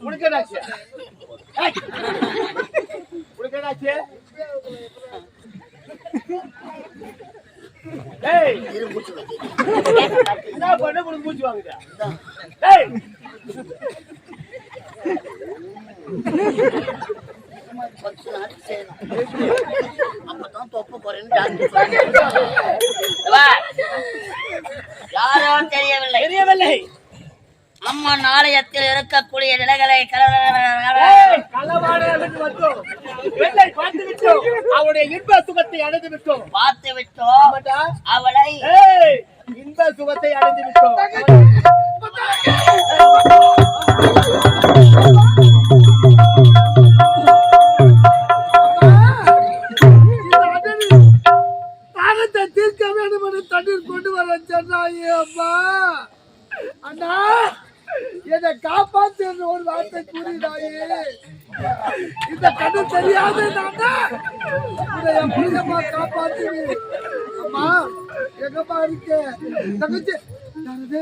உனக்கு என்னாச்சு? ஏய், உனக்கு என்னாச்சு? ஏய்! என்ன பண்ண? உனக்கு மூச்சு வாங்குதா. அப்பதான் தொப்ப போறேன்னு தெரியவில்லை. தெரியவில்லை. அம்மா நாளையத்தில் இருக்கக்கூடிய விட்டோம். அவருடைய இன்ப சுகத்தை அடைந்து விட்டோம். பார்த்து விட்டோம். அவளை இன்ப சுகத்தை அடைந்து விட்டோம். தீர்க்க வேண்டும் என்று தண்ணீர் கொண்டு வர சொன்னாயே அம்மா. அண்ணா. என்னை காப்பாத்து ஒரு வார்த்தை கூறினாயே. இந்த கண்ணு தெரியாத நானா காப்பாத்து அம்மா எங்கம்மா இருக்க? தங்கச்சி. தங்கச்சி.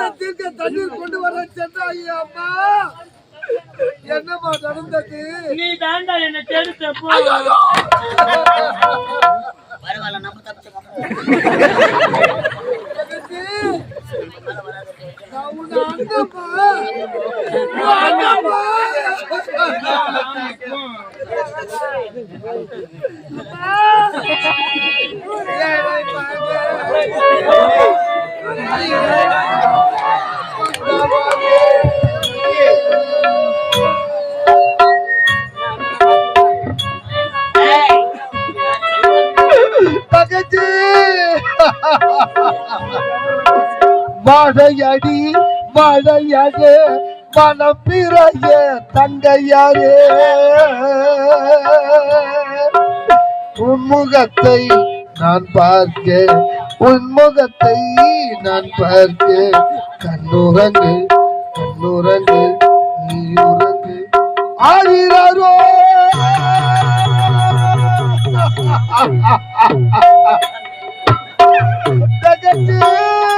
தாகத்தை தீர்க்க தண்ணீர் கொண்டு வர சொன்னாயே அம்மா. என்னம்மா நடந்தது? நீ தாண்டா என்ன கெடுத்த போ. பரவாயில்ல நம்ம தப்பிச்சுக்கோம் வாழையடி வாழையடு மனம் பிறைய தங்கையாரே. உன்முகத்தை நான் பார்க்க உன்முகத்தை நான் பார்க்க கண்ணுறங்கு கண்ணுறங்கு நீ உறங்கு ஆகிறாரோ தங்கச்சி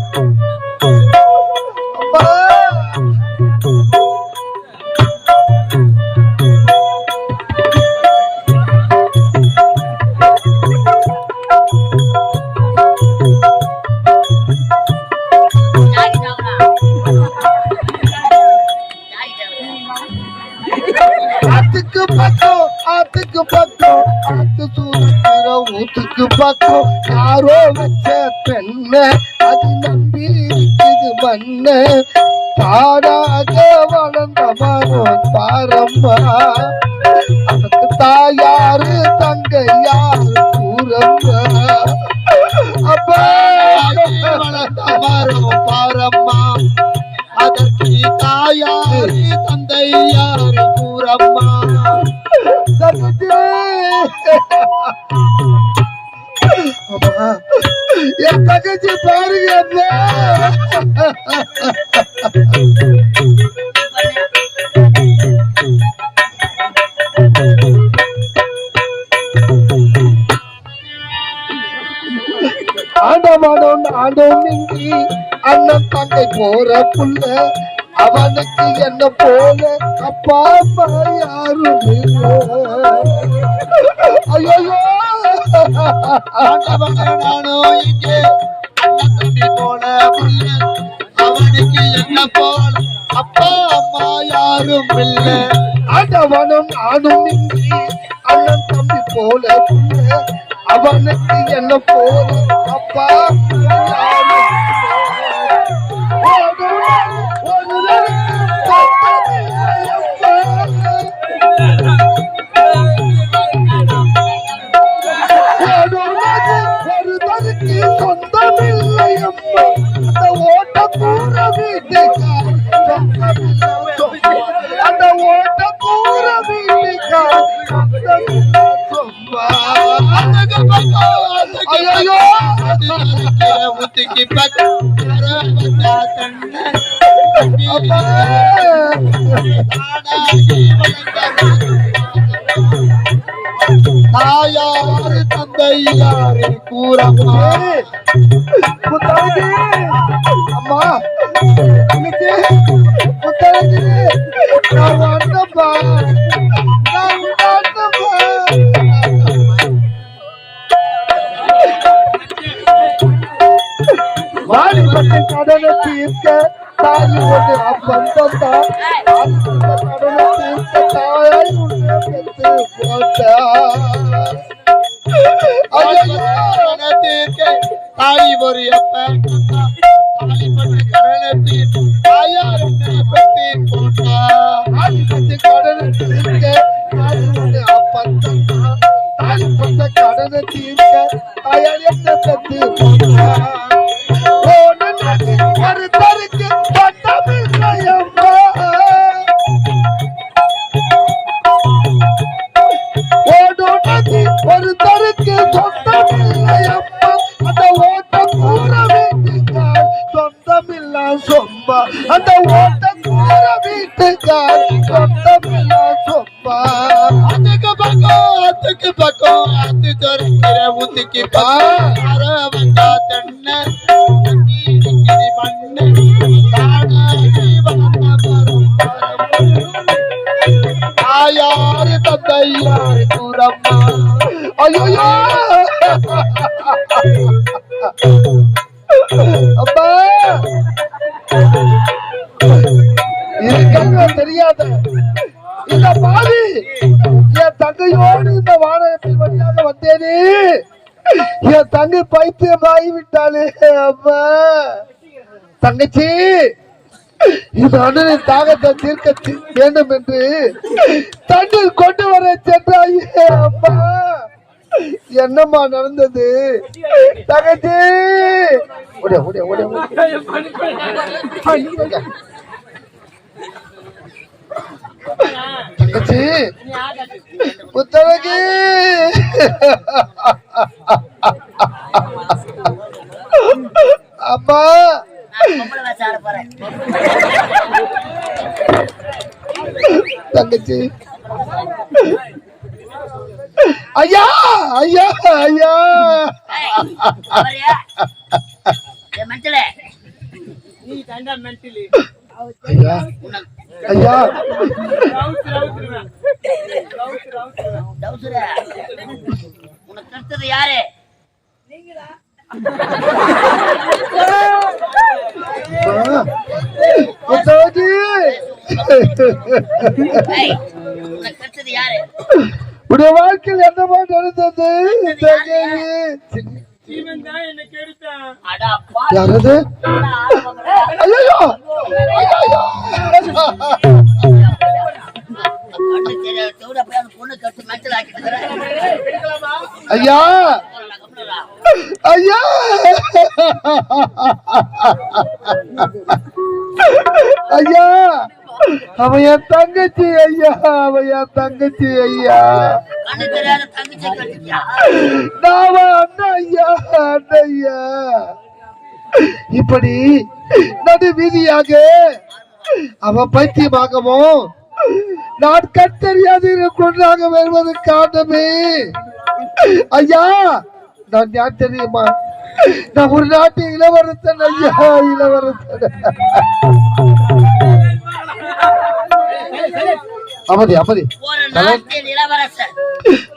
அதுக்கு தாயாரு தங்க யாரு பாரம்மா. அதற்கு தாயாரி தந்தை யாரு கூறம்மா அம்மா, என் தங்கச்சி பாருங்க அம்மா. ஆண்டவனும் இன்றி அண்ணன் தங்கை போற புள்ள. அவனுக்கு என்ன போல? அப்பா அம்மா யாரும் ஐயோ நானோ இங்கே. அண்ணன் தம்பி போல புள்ள. அவனுக்கு என்ன போல்? அப்பா அம்மா யாரும் இல்லை. ஆண்டவனும் நானும் இன்றி அண்ணன் தம்பி போல புள்ள. அவனுக்கு என்ன போதும் அப்பா? தன்னை அப்பா! தாயார் தந்தை யாரு கூறம்மா! அம்மா. पता ताई बोरी अपन ताई बोरी करने ती आया रुने पति कोटा आज पति करने ती के आज रुने अपन ताई पति करने ती के आया रुने पति कोटा ओ नन्हे कर कर के துறைக்கிற முத்துக்கு பக்கம் வந்தா தென்னை மண்ணு தானாகி வளர்ந்த பரம்பரை. தாயாரு தந்தையாரு கூறம்மா ஐயோ அப்பா இருக்காங்க தெரியாத இந்த பாதி என் தங்கையோடு இந்த வானகத்தின் வழியாக வந்தேனே என் தங்கை பைத்தியம் ஆகிவிட்டாளே அம்மா. தங்கச்சி இது அண்ணனின் தாகத்தை தீர்க்க வேண்டும் என்று தண்ணீர் கொண்டு வர சென்றாயே அம்மா. என்னம்மா நடந்தது? தங்கச்சி. ஓடியா. தங்கச்சி. புத்தகி. அப்பா. தங்கச்சி. ஐயா ஐயா ஐயா. ஐயா. ஐயா. உனக்கு யாரு புத்தகி ஏய், உனக்கு அடுத்தது யாரு உடைய வாழ்க்கையில் என்னமா நடந்தது? தங்கச்சி இவன் தான் என்ன கெடுத்தான் அடா பா யாரது? ஐயோ கண்ணு தெரிய தவிர போய் அந்த பொண்ணு கட்டு மென்டல் ஆக்கிட்டு ஐயா! ஐயா! ஐயா! அவன் என் தங்கச்சி ஐயா! அவன் என் தங்கச்சி ஐயா! நாவா அண்ணன் ஐயா! அண்ணய்யா இப்படி நடு வீதியாக அவ பைத்தியமாகவும் நான் கட்டறியாது கொண்டாக வருவது காரணமே. ஐயா! நான் யார் தெரியுமா? நான் ஒரு நாட்டு இளவரசன் ஐயா இளவரசன். அமைதி அமைதி. ஒரு நாட்டின் இளவரசர்.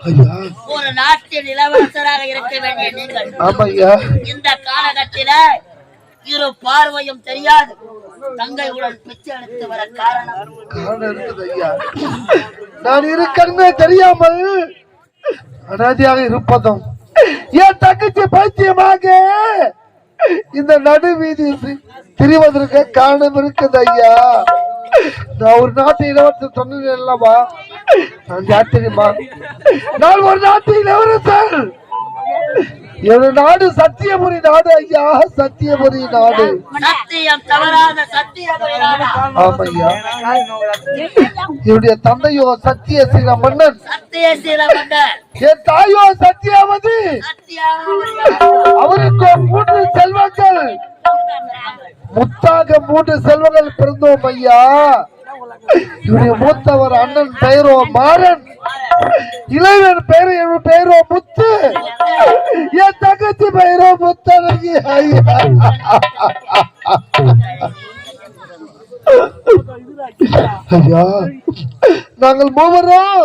ஐயா. ஒரு நாட்டின் இளவரசராக இருக்க வேண்டிய நீங்கள். ஆமா ஐயா இந்த காலகட்டில இரு பார்வையும் தெரியாது. தங்கையுடன் பிச்சை எடுத்து வர காரணம். காரணம் இருக்குது ஐயா நான் இருக்கணுமே தெரியாமல் அனாதியாக இருப்பதும் என் தங்கச்சி பைத்தியமாக. இந்த நடு வீதி திரிவதற்கு காரணம் இருக்குது ஐயா. நான் ஒரு நாட்டு இளவரசர் சொன்னேன் அல்லவா? நான் யார் நான் ஒரு நாட்டு இளவரசர். எனது நாடு சத்தியபுரி நாடு ஐயா சத்தியபுரி நாடு சத்தியம் தவறாத சத்தியபுரி நாடா ஆமா ஐயா என்னுடைய தந்தையோ சத்தியசீல மன்னன். சீலமண்டர் என் தாயோ சத்தியாவதி. அவருக்கு மூன்று செல்வங்கள். முத்தாக மூன்று செல்வங்கள் பிறந்தோம் ஐயா. இவருடைய மூத்தவர் அண்ணன் பெயரோ மாறன். இளைஞன் பெயர் என் பெயரோ முத்து. என் தங்கச்சி பெயரோ முத்தனகி ஐயா. ஐயா நாங்கள் மூவரும்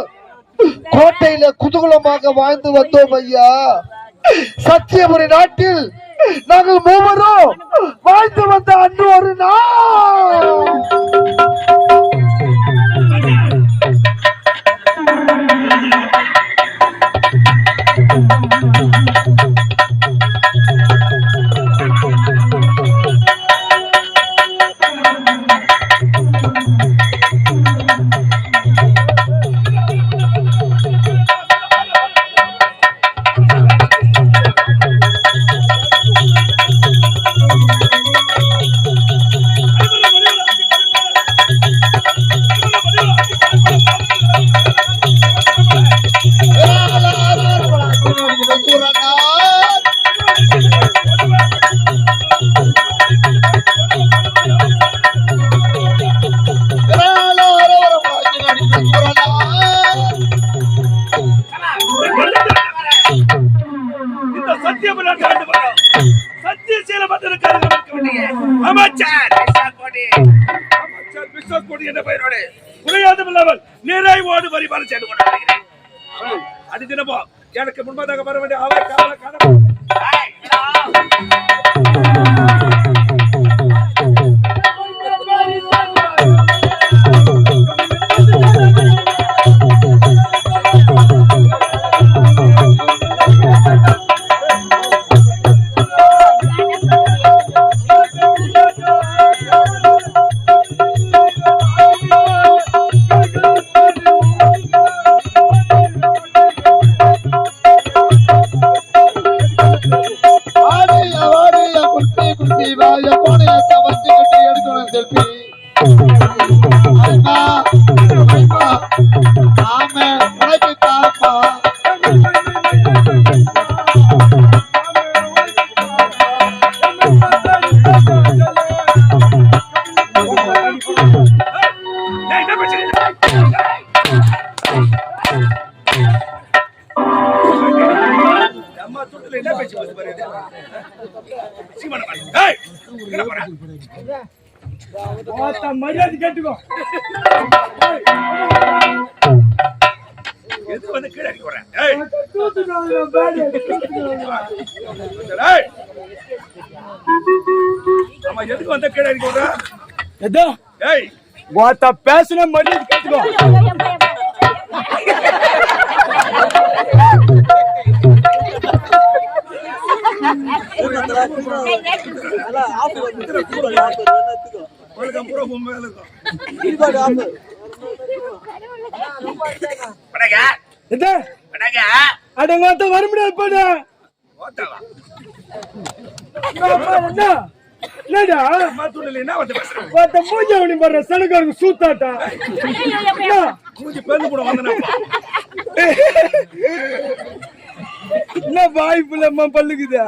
கோட்டையில குதூகலமாக வாழ்ந்து வந்தோம் ஐயா. சத்தியபுரி நாட்டில் நாங்கள் மூவரும் வாழ்ந்து வந்த அன்று ஒரு நாள் இந்த சத்தியமலா காண்டு வரோம் அமைச்சர். அமைச்சர் விஸ்வாஸ் கோடி என்ற பெயரோடு குறையாதும் இல்லாமல் நிறைவோடு வரிமாறு செய்து கொண்டு வருகிறேன் அது தினமும் எனக்கு முன்பதாக வர வேண்டிய அவரை எதுக்கு வந்து ஏய், பேசுன மரியாதை கேட்டுக்கோ உலகம் பூரா உன் மேல இருக்கும். வணங்க, எதோ வணங்க. அட மொத்த வர முடியாது போடு சனுக்காரங்க சூத்தாட்டா? என்ன? வாய்ப்புல அம்மா பல்லுக்குதா?